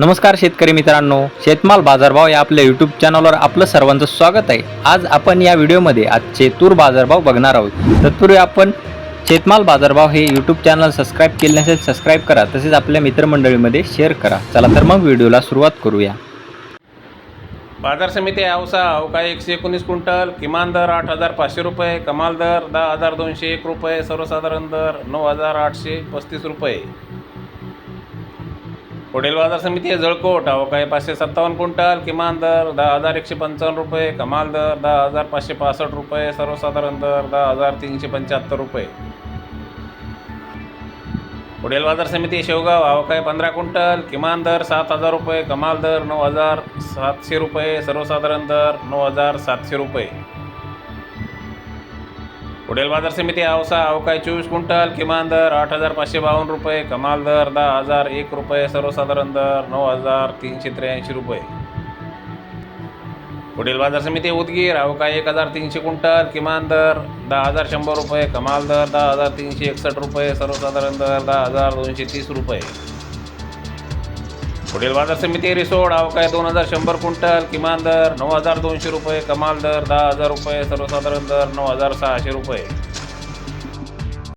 नमस्कार शेतकरी मित्रांनो शेतमाल बाजारभाव या आपल्या यूट्यूब चॅनलवर आपलं सर्वांचं स्वागत आहे. आज आपण या व्हिडिओमध्ये आजचे तूर बाजारभाव बघणार आहोत. तत्पूर्वी आपण शेतमाल बाजारभाव हे यूट्यूब चॅनल सबस्क्राईब केले नसेल सबस्क्राईब करा. तसेच आपल्या मित्रमंडळीमध्ये शेअर करा. चला तर मग व्हिडिओला सुरुवात करूया. बाजार समिती औसा. अवकाळी एकशे एकोणीस क्विंटल किमान दर आठ हजार पाचशे रुपये कमाल दर दहा हजार दोनशे एक रुपये सर्वसाधारण दर नऊ हजार आठशे पस्तीस रुपये. पुढील बाजार समिती आहे जळकोट. अवकाळी पाचशे सत्तावन्न क्विंटल किमान दर दहा हजार एकशे पंचावन्न रुपये कमाल दर दहा हजार पाचशे पासष्ट रुपये सर्वसाधारण दर दहा हजार तीनशे पंच्याहत्तर रुपये. पुढील बाजार समिती शेवगाव. अवकाळी पंधरा क्विंटल किमान दर सात हजार रुपये कमाल दर नऊ हजार सातशे रुपये सर्वसाधारण दर नऊ हजार सातशे रुपये. पुढील बाजार समिती आवसा अवकाळी चोवीस क्विंटल किमान दर आठ हजार पाचशे बावन्न रुपये कमाल दर दहा हजार एक रुपये सर्वसाधारण दर नऊ हजार तीनशे त्र्याऐंशी रुपये. पुढील बाजार समिती उदगीर अवकाळी एक हजार तीनशे क्विंटल किमान दर दहा हजार शंभर रुपये कमाल दर दहा हजार तीनशे एकसष्ट रुपये सर्वसाधारण दर दहा हजार दोनशे तीस रुपये. पुढील बाजार समिती रिसोड अवकाय दोन हजार शंभर क्विंटल किमान दर नऊ हजार दोनशे रुपये कमाल दर दहा हजार रुपये सर्वसाधारण दर नऊ हजार सहाशे रुपये.